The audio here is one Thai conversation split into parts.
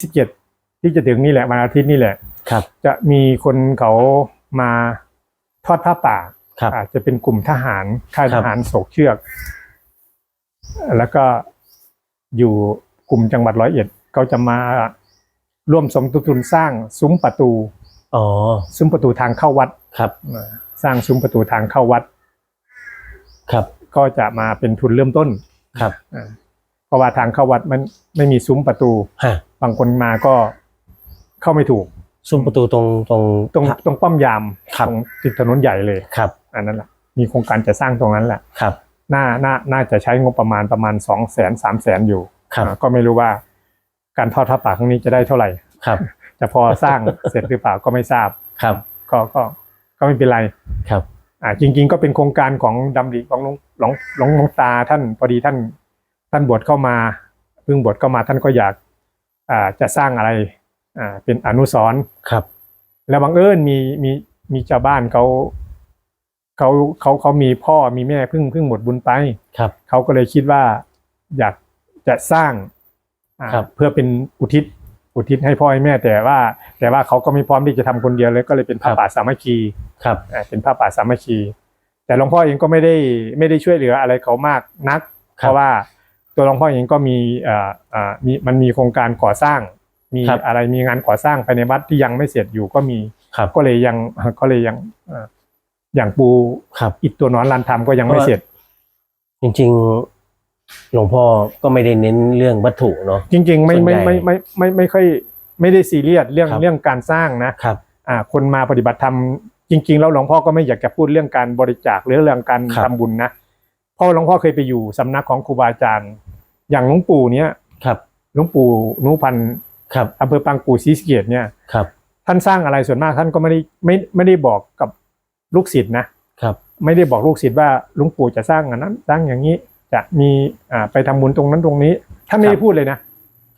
ที่เจ็ดที่จะถึงนี่แหละวันอาทิตย์นี่แหละ ครับ จะมีคนเขามาทอดผ้าป่าครับอาจจะเป็นกลุ่มทหารค่ายครัทบหารโศกเชือก แล้วก็อยู่กลุ่มจังหวัดร้อยเอ็ดเขาจะมาร่วมสมทบทุนสร้างซุ้มประตูอ๋อซุ้มประตูทางเข้าวัดครับอ่าสร้างซุ้มประตูทางเข้าวัด ครับ ก็จะมาเป็นทุนเริ่มต้นครับอ่า เพราะว่าทางเข้าวัดมันไม่มีซุ้มประตู ฮะบางคนมาก็เข้าไม่ถูก ซุ้มประตูตรงตรง ตรงตรงป้อมยามครับ ตรงติดถนนใหญ่เลย ครับอันนั้นแหละมีโครงการจะสร้างตรงนั้นแหละครับ น่าน่าน่าจะใช้งบประมาณประมาณสองแสนสามแสนอยู่ครับ อ่าก็ไม่รู้ว่าการทอดผ้าป่าครั้งนี้จะได้เท่าไหร่ ครับ จะพอสร้าง เสร็จหรือเปล่าก็ไม่ทราบ ครับ ก็ก็ก็ไม่เป็นไรครับ อ่าจริง ๆ ก็เป็นโครงการของดำริของหลวงหลวงหลวงหลวงตาท่านพอดีท่าน ท่านบวชเข้ามาเพิ่งบวชเข้ามาท่านก็อยากอ่าจะสร้างอะไรอ่าเป็นอนุสรณ์ครับ แล้วบังเอิญมีมีมีชาวบ้านเขาเขาเขาเขามีพ่อมีแม่เพิ่งเพิ่งหมดบุญไปครับเขาก็เลยคิดว่าอยากจะสร้างอ่าครับเพื่อเป็นอุทิศอุทิศให้พ่อให้แม่แต่ว่า แต่ว่าเขาก็ไม่พร้อมที่จะทำคนเดียวเลยก็เลยเป็นผ้าป่าสามัคคีครับอ่าเป็นผ้าป่าสามัคคี แต่หลวงพ่อเองก็ไม่ได้ไม่ได้ช่วยเหลืออะไรเขามากนัก เพราะว่า ตัวหลวงพ่อเองก็มีเอ่อเอ่อมีมันมีโครงการก่อสร้าง มีครับอะไรมีงานก่อสร้างภายในวัดที่ยังไม่เสร็จอยู่ก็มีครับ ก็เลยยังก็เลยยังเอ่ออย่างปูครับ อิฐตัวนอนลานทำก็ยังไม่เสร็จ จริงๆ หลวงพ่อก็ไม่ได้เน้นเรื่องวัตถุเนาะ จริง ๆ ไม่ส่วนไม่ใหญ่ไม่ไม่ไม่ไม่ค่อยไม่ได้ซีเรียสเรื่องครับ เรื่องการสร้างนะครับ อ่าคนมาปฏิบัติธรรมจริง ๆ แล้วหลวงพ่อก็ไม่อยากจะพูดเรื่องการบริจาคหรือเรื่องการครับ ทำบุญนะเพราะหลวงพ่อเคยไปอยู่สำนักของครูบาอาจารย์ อย่างหลวงปู่เนี้ยครับหลวงปู่นุพันธ์ครับอำเภอปางกู่ศรีสะเกษเนี่ยครับ ท่านสร้างอะไรส่วนมากท่านก็ไม่ได้ไม่ไม่ได้บอกกับลูกศิษย์นะครับ ไม่ได้บอกลูกศิษย์ว่าหลวงปู่จะสร้างอันนั้นสร้างอย่างนี้จะมีอ่าไปทำบุญตรงนั้นตรงนี้ ท่านไม่ครัได้บพูดเลยนะ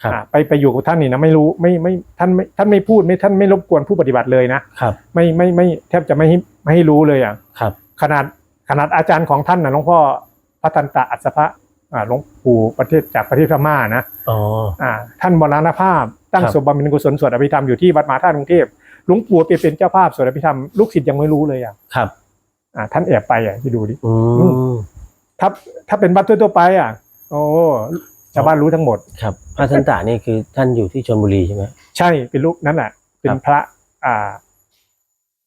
ครับอ่าไปไปอยู่กับท่านนี่นะไม่รู้ไม่ไม่ท่านไม่ท่านไม่พูดไม่ท่านไม่รบกวนผู้ปฏิบัติเลยนะครับ ไม่ไม่ไม่แทบจะไม่ให้ไม่ให้รู้เลยอะครับ ขนาดขนาดอาจารย์ของท่านนะหลวงพ่อพระตันตะอัศพะอ่า หลวงปู่ประเทศจากประเทศพม่านะอ๋ออ่าท่านมรณภาพตั้งครับศพบำเพ็ญกุศลสวดอภิธรรมอยู่ที่วัดมหาธาตุกรุงเทพหลวงปู่ไปเป็นเจ้าภาพสวดอภิธรรมลูกศิษย์ยังไม่รู้เลยอะครับ อ่า ท่านแอบไปอะที่ดูดิอืมถ้าถ้าเป็นวัดทั่วๆไป อะ โอ้ชาวบ้านรู้ทั้งหมดครับพระทันตะนี่คือท่านอยู่ที่ชลบุรีใช่ไหมใช่เป็นลูกนั่นแหละเป็นครับพระอ่า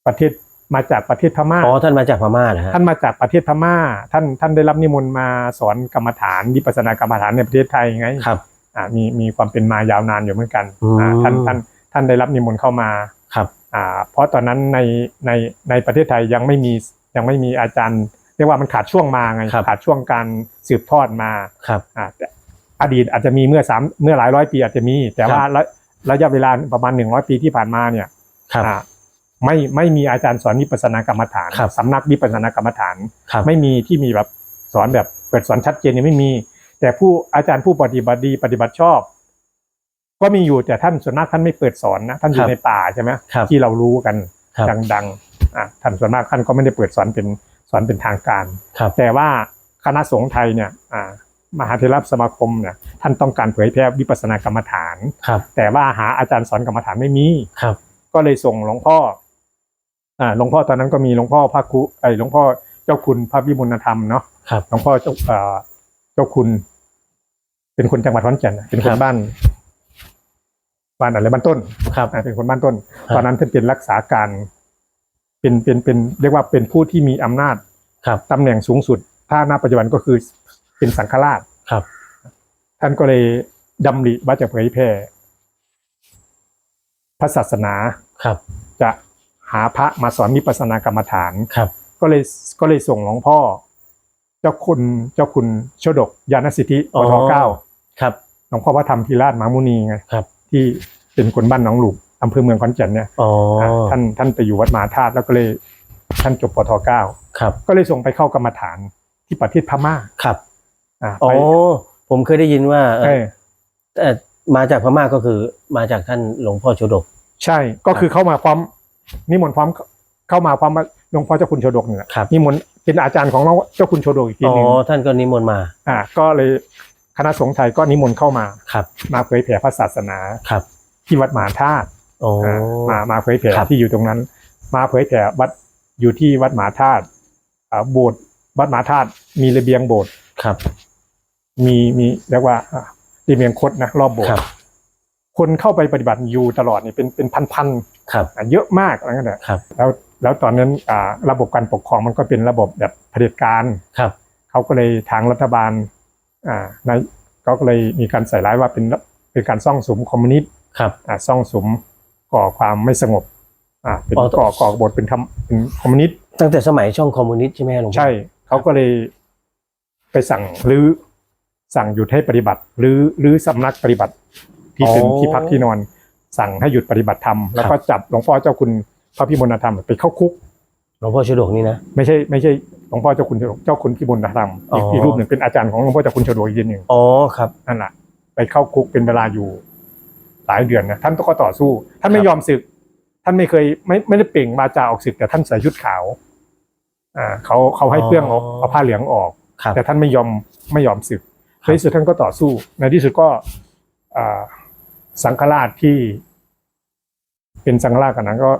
ประเทศ มาจากประเทศพม่าอ๋อท่านมาจากพม่านะฮะท่านมาจากประเทศพม่า ท่านท่านได้รับนิมนต์มาสอนกรรมฐานวิปัสสนากรรมฐานในประเทศไทยไงครับอ่ามีมีความเป็นมายาวนานอยู่เหมือนกันอืมอ่าท่านท่านท่านได้รับนิมนต์เข้ามาครับอ่าเพราะตอนนั้นในในในประเทศไทยยังไม่มียังไม่มีอาจารย์เรียกว่ามันขาดช่วงมาไงครับขาดช่วงการสืบทอดมาครับอ่าแต่อดีตอาจจะมีเมื่อสามเมื่อหลายร้อยปีอาจจะมี แต่ว่าระระยะเวลาประมาณหนึ่งร้อยปีที่ผ่านมาเนี่ยครับอ่า ไม่ไม่มีอาจารย์สอนวิปัสสนากรรมฐานครับสำนักวิปัสสนากรรมฐาน ครับ ไม่มีที่มีแบบสอนแบบเปิดสอนชัดเจนเนี่ยไม่มี แต่ผู้อาจารย์ผู้ปฏิบัติดีปฏิบัติชอบ ก็มีอยู่แต่ท่านส่วนมากท่านไม่เปิดสอนนะท่านอครัยู่บในป่าใช่ไหมครับที่เรารู้กันครับดังๆอะท่านส่วนมากท่านก็ไม่ได้เปิดสอนเป็นสอนเป็นทางการ ครับ แต่ว่าคณะสงฆ์ไทยเนี่ยอ่ามหาเทรสมาคมเนี่ยท่านต้องการเผยแพร่วิปัสสนากรรมฐาน ครับแต่ว่าหาอาจารย์สอนกรรมฐานไม่มี ครับ ก็เลยส่งหลวงพ่อ อ่าหลวงพ่อตอนนั้นก็มีหลวงพ่อพระครูไอ้ยหลวงพ่อเจ้าคุณพระวิมุลธรรมเนาะครับ หลวงพ่อเจ้าเอ่อเจ้าคุณ เป็นคนจังหวัดขอนแก่นน่ะเป็นคครันบบ้านบ้านอะไรบ้านต้นครับ อ่าเป็นคนบ้านต้น ครับ ตอนนั้นท่านเป็นรักษาการ เป็นเป็นเป็นเรียกว่าเป็นผู้ที่มีอำนาจครับ ตำแหน่งสูงสุด ถ้าณปัจจุบันก็คือเป็นสังฆราช ครับ ท่านก็เลยดำริว่าจะเผยแพร่พระศาสนาครับ จะ หาพระมาสอนวิปัสสนากรรมฐานครับ ก็เลยก็เลยส่งหลวงพ่อ เจ้าคุณเจ้าคุณโชดกยานสิทธิปทเก้าครับหลวงพ่อพระธรรมธีราชมหามุนีไงครับ ที่เป็นคนบ้านหนองหลูกอำเภอเมืองขอนแก่นเนี่ยอ๋ออะท่านท่านไปอยู่วัดมหาธาตุแล้วก็เลยท่านจบปทเก้าครับ ก็เลยส่งไปเข้ากรรมฐานที่ประเทศพม่าครับอ่าอ๋อไปผมเคยได้ยินว่าเอ่อเออเอ่อมาจากพม่าก็คือมาจากท่านหลวงพ่อโชดก ใช่ก็คือเข้ามาพร้อม นิมนต์พร้อมเข้ามาพร้อมหลวงพ่อเจ้าคุณโชดกเนี่ยครับนิมนต์เป็นอาจารย์ของหลวงเจ้าคุณโชดกอีกทีอ๋อหนึ่งท่านก็นิมนต์มา อ่า ก็เลยคณะสงฆ์ไทยก็นิมนต์เข้ามาครับมาเผยแผ่พระศาสนาครับที่วัดมหาธาตุโอ้ อ่ามามาเผยแผ่ครับ ที่อยู่ตรงนั้น มาเผยแผ่วัดอยู่ที่วัดมหาธาตุอ่าโบสถ์วัดมหาธาตุมีระเบียงโบสถ์ครับมีมีเรียกว่าอ่าระเบียงคดนะรอบโบสครัถ์บคนเข้าไปปฏิบัติอยู่ตลอดนี่เป็นเป็นพันๆ ครับอะเยอะมากอะไรเงี้ยน่ะครับแล้วแล้วตอนนั้นอ่าระบบการปกครองมันก็เป็นระบบแบบเผด็จการครับเขาก็เลยทางรัฐบาลอ่าในเขาก็เลยมีการใส่ร้ายว่าเป็นเป็นการซ่องสุมคอมมิวนิสต์ครับอ่าซ่องสุมก่อความไม่สงบอ่าเป็นอ๋อก่อก่อกบฏเป็นทำเป็นคอมมิวนิสต์ตั้งแต่สมัยช่องคอมมิวนิสต์ใช่ไหมหลวงพ่อใช่เขาก็เลยไปสั่งรื้อสั่งหยุดให้ปฏิบัติหรือหรือสำนักปฏิบัติที่เป็นที่พักที่นอน สั่งให้หยุดปฏิบัติธรรมแล้วก็จับหลวงพ่อเจ้าคุณพระพิมลธรรมไปเข้าคุกหลวงพ่อชดกนี่นะไม่ใช่ไม่ใช่หลวงพ่อเจ้าคุณเจ้าคุณพิบูลธรรมอีกอ๋ออีอีกรูปหนึ่งเป็นอาจารย์ของหลวงพ่อเจ้าคุณฉลวยอีกทีหนึ่งอ๋อครับนั่นแหละไปเข้าคุกเป็นเวลาอยู่หลายเดือนนะท่านก็ต่อสู้ ท่านไม่ครับยอมศึก ท่านไม่เคยไม่ไม่ได้เปล่งวาจาออกศึกแต่ท่านใส่ชุดขาวอ่าเขาเขาให้เพื่องเอาเอาผ้าเหลืองออกครับแต่ท่านไม่ยอมไม่ยอมศึกครับในที่สุดท่านก็ต่อสู้ ในที่สุดก็อ่า สังฆราชที่ เป็นสังฆราชกันนั้นก็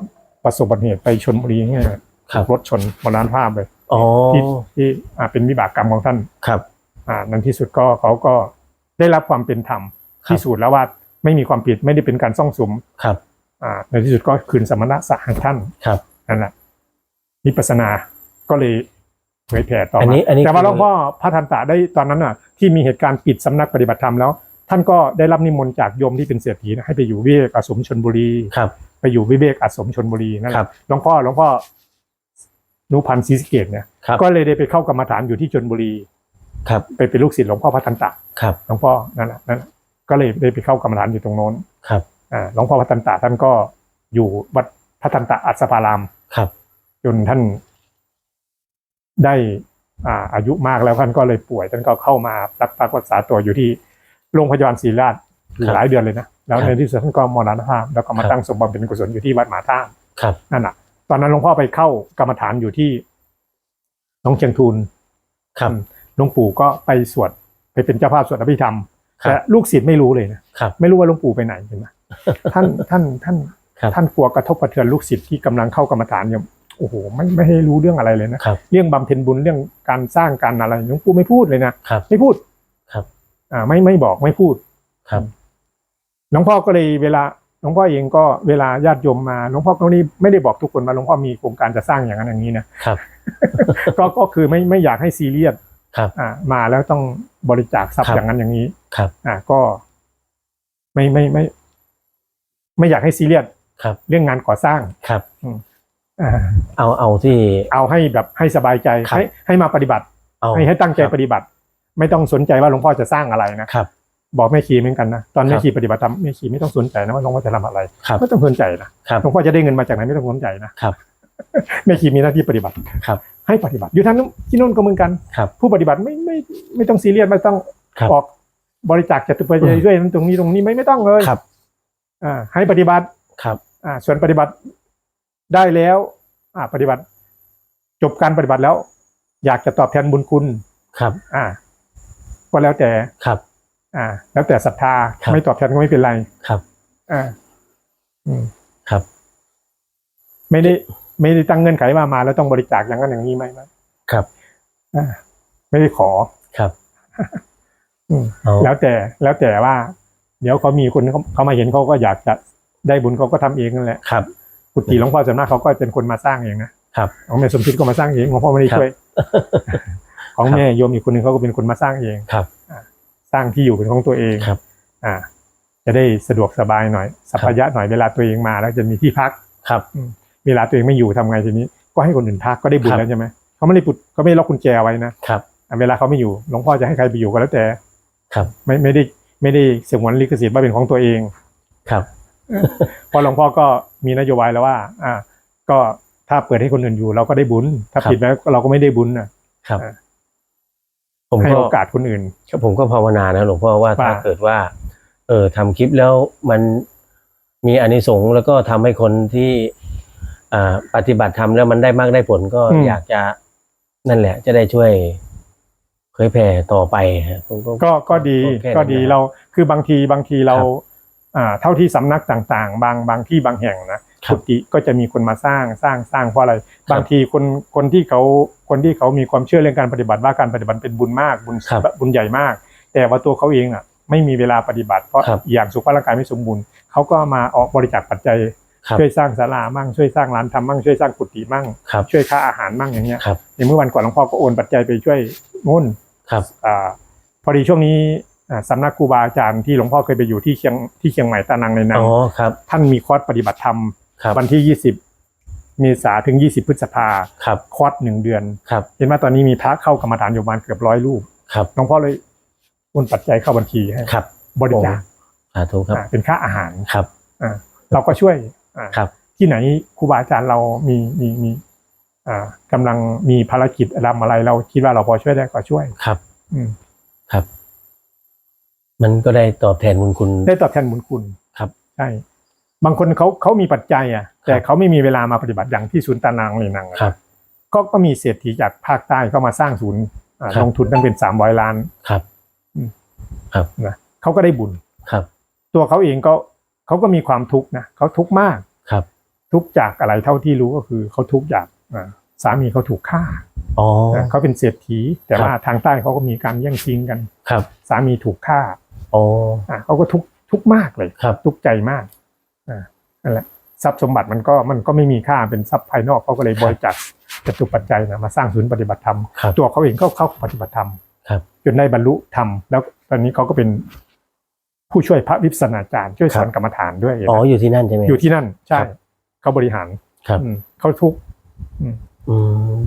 ประสบอุบัติเหตุไปชนบุรีเนี่ยครับรถชนมรณภาพเลยอ๋อที่ที่อ่าเป็นวิบากกรรมของท่านครับ อ่าในที่สุดก็เขาก็ได้รับความเป็นธรรมครับพิสูจน์แล้วว่าไม่มีความผิดไม่ได้เป็นการซ่องสุมครับ อ่า ในที่สุดก็คืนสมณะสะให้ท่านครับนั่นแหละนิพพานาก็เลยเผยแผ่ต่ออันมานี้อันนี้แต่ว่าหลคือวงพ่อพระทันตะได้ตอนนั้นน่ะ ที่มีเหตุการณ์ปิดสำนักปฏิบัติธรรมแล้ว ท่านก็ได้รับนิมนต์จากโยมที่เป็นเศรษฐีนะให้ไปอยู่วิเวกอาสมชนบุรีครับ ไปอยู่วิเวกอาสมชนบุรีนั่นแหครัละบ หลวงพ่อหลวงพ่อนุพันธ์ศรีสะเกตเนี่ยครับก็เลยได้ไปเข้ากรรมฐานอยู่ที่ชนบุรี ครับไปเป็นลูกศิษย์หลวงพ่อพระทันตะครับหลวงพ่อนั่นแหละนั่นแหละก็เลยได้ไปเข้ากรรมฐานอยู่ตรงโน้นครับอ่าหลวงพ่อพระทันตะท่านก็อยู่วัดพระทันตะอัศพาราม ครับจนท่านได้อ่าอายุมากแล้วท่านก็เลยป่วยท่านก็เข้ามารักษารักษาตัวอยู่ที่ โรงพยาบาลศรีราชอยู่ครับหลายเดือนเลยนะแล้วครับในที่สุดท่านก็มรณภาพแล้วก็มาครับตั้งสมบัติเป็นกุศลอยู่ที่วัดหมาท่ามครับนั่นแหะตอนนั้นหลวงพ่อไปเข้ากรรมฐานอยู่ที่หน้องเชียงทูลครับหลวงปู่ก็ไปสวดไปเป็นเจ้าภาพสวดอภิธรรมครับแต่ลูกศิษย์ไม่รู้เลยนะครับไม่รู้ว่าหลวงปู่ไปไหนเห็นไหมท่านท่านท่านครับท่านกลัวกระทบกระเทือนลูกศิษย์ที่กำลังเข้ากรรมฐานเนี่ยโอ้โหไม่ไม่ให้รู้เรื่องอะไรเลยนะครับเรื่องบำเพ็ญบุญเรื่องการสร้างการอะไรหลวงปู่ไม่พูดเลยนะครับไม่พูดครับ อ่าไม่ไม่บอกไม่พูดครับ หลวงพ่อก็เลยเวลาหลวงพ่อเองก็เวลาญาติโยมมาหลวงพ่อก็นี่ไม่ได้บอกทุกคนว่าหลวงพ่อมีโครงการจะสร้างอย่างนั้นอย่างนี้นะครับ ก็ก็คือไม่ไม่อยากให้ซีเรียสครับ อ่า มาแล้วต้องบริจาคทรัพครัย์บอย่างนั้นอย่างนี้ครับ อ่าก็ ไม่ไม่ไม่ ไม่อยากให้ซีเรียสครับ เรื่องงานก่อสร้างครับอ่าเอาเอาที่ เอาให้แบบให้สบายใจครับให้ให้มาปฏิบัติเอาให้ให้ตั้งใจครับปฏิบัติ ไม่ต้องสนใจว่าหลวงพ่อจะสร้างอะไรนะครับ บอกแม่ชีเหมือนกันนะตอนแม่ครับชีปฏิบัติธรรมแม่ชีไม่ต้องสนใจนะว่าหลวงพ่อจะทำอะไรครับไม่ต้องสนใจนะครับหลวงพ่อจะได้เงินมาจากไหนไม่ต้องสนใจนะครับแม่ชีมีหน้าที่ปฏิบัติครับ ให้ปฏิบัติอยู่ทางนู้นที่นู่นก็เหมือนกันครับผู้ปฏิบัติไม่ไม่ไม่ต้องซีเรียสไม่ต้องครับออกบริจาคจตุปัจจัยด้วยนั้นตรงนี้ตรงนี้ไม่ไม่ต้องเลยครับอ่าให้ปฏิบัติครับอ่าส่วนปฏิบัติได้แล้ว อ่าปฏิบัติ จบการปฏิบัติแล้ว อยากจะตอบแทนบุญคุณครับ อ่า ก็แล้วแต่ครับ อ่า แล้วแต่ศรัทธาครับ ไม่ตอบแทนก็ไม่เป็นไร ครับ อ่า อืมครับ ไม่ได้ ไม่ได้ตั้งเงื่อนไขว่ามาแล้วต้องบริจาคอย่างนั้นอย่างนี้ไหมไม่ครับ อ่า ไม่ได้ขอ ครับอืม เอาแล้วแต่แล้วแต่ว่า เดี๋ยวเขามีคนเขาเขามาเห็นเขาก็อยากจะได้บุญเขาก็ทำเองนั่นแหละครับ กุฏิหลวงพ่อส่วนมากเขาก็เป็นคนมาสร้างเองนะครับ ของแม่สมคิดก็มาสร้างเองหลวงพ่อไม่ได้ครับช่วย ของครับแม่โยมอีกคนหนึ่งเขาก็เป็นคนมาสร้างเองครับอ่าสร้างที่อยู่เป็นของตัวเองครับ อ่า จะได้สะดวกสบายหน่อยสัพยะหน่อยเวลาตัวเองมาแล้วจะมีที่พักครับเวลาตัวเองไม่อยู่ทำไงทีนี้ ก็ให้คนอื่นพักก็ได้บุญครับแล้วใช่ไหมเขาไม่ได้ปุดเขาไม่ได้ล็อกกุญแจไว้นะครับอ่าเวลาเขาไม่อยู่หลวงพ่อจะให้ใครไปอยู่ก็แล้วแต่ครับ ไม่ไม่ได้ไม่ได้สงวนลิขสิทธิ์ว่าเป็นของตัวเองครับเพราะหลวงพ่อก็มีนโยบายแล้วว่า อ่า ก็ถ้าเปิดให้คนอื่นอยู่ เราก็ได้บุญ ถ้าครับปิดแล้วเราก็ไม่ได้บุญนะครับอ่า ผมให้ก็โอกาสคนอื่นก็ผมก็ภาวนานะหลวงพ่อว่าถ้าว่าเกิดว่า เออทำคลิปแล้วมันมีอานิสงส์แล้วก็ทำให้คนที่อ่าปฏิบัติธรรมแล้วมันได้มากได้ผลก็อยากจะนั่นแหละ จะได้ช่วยเผยแผ่ต่อไปฮะผมก็ ก็ดีแค่นั้นก็ดีนะเราคือบางทีบางทีเรา ครับ อ่า เท่าที่สำนักต่างๆ บางบางที่บางแห่งนะครับ กุฏิก็จะมีคนมาสร้างสร้างสร้างเพราะอะไร บางทีคนคนที่เขาคนที่เขามีความเชื่อเรื่องการปฏิบัติว่าการปฏิบัติเป็นบุญมากบุญครับบุญใหญ่มาก แต่ว่าตัวเขาเองอะไม่มีเวลาปฏิบัติเพราะครับอย่างสุขภาพร่างกายไม่สมบูรณ์เขาก็มาออกบริจาคปัจจัยครับช่วยสร้างศาลามั่งช่วยสร้างร้านทำมั่งช่วยสร้างกุฏิมั่งครับช่วยค่าอาหารมั่งอย่างเงี้ยครับในเมื่อวันก่อนหลวงพ่อก็โอนปัจจัยไปช่วยนู่นครับอ่าพอดีช่วงนี้อ่าสำนักครูบาอาจารย์ที่หลวงพ่อเคยไปอยู่ที่เชียงที่เชียงใหม่ตานังในนังอ๋อครับท่านมีคอร์สปฏิบัติธรรม ครับวันที่ 20 เมษาถึง 20 พฤษภาครับคอร์สหนึ่งเดือนครับเห็นว่าตอนนี้มีพระเข้ากรรมฐานอยู่ประมาณเกือบร้อยรูปครับหลวงพ่อเลยโอนปัจจัยเข้าบัญชีให้ครับ บริจาคสาธุครับอ่าเป็นค่าอาหารครับอ่าเราก็ช่วยอ่าครับ ที่ไหนครูบาอาจารย์เรามีมีมีอ่ากำลังมีภารกิจรำอะไรเราคิดว่าเราพอช่วยได้ก็ช่วยครับ อืมครับ มันก็ได้ตอบแทนบุญคุณ ได้ตอบแทนบุญคุณครับใช่ บางคนเขาเขามีปัจจัยอะ แต่ครับเขาไม่มีเวลามาปฏิบัติอย่างที่ศูนย์ตานางเลยนังอะครับ ก็ก็มีเศรษฐีจากภาคใต้เข้ามาสร้างศูนย์อ่าครับลงทุนตั้งเป็นสามร้อยล้านครับนะเขาก็ได้บุญครับ ตัวเขาเองก็เขาก็มีความทุกข์นะเขาทุกข์มากครับ ทุกข์จากอะไรเท่าที่รู้ก็คือเขาทุกข์จากอ่าสามีเขาถูกฆ่าอ๋อนะเขาเป็นเศรษฐี แต่ครับว่าทางใต้เขาก็มีการแย่งชิงกันครับ สามีถูกฆ่าอ๋ออะเขาก็ทุกข์ทุกข์มากเลยครับ ทุกข์ใจมากอ่า นั่นแหละทรัพย์สมบัติมันก็มันก็ไม่มีค่าเป็นทรัพย์ภายนอกเขาก็เลยบริจาคจตุปัจจัยนะมาสร้างศูนย์ปฏิบัติธรรมครับตัวเขาเองก็เข้าปฏิบัติธรรมครับจนได้บรรลุธรรมแล้วตอนนี้เขาก็เป็นผู้ช่วยพระวิปัสสนาจารย์ช่วยสอนครับกรรมฐานด้วยอ๋ออยู่ที่นั่นใช่ไหมอยู่ที่นั่นใช่ครับเขาบริหารครับอืมเขาทุกข์อืม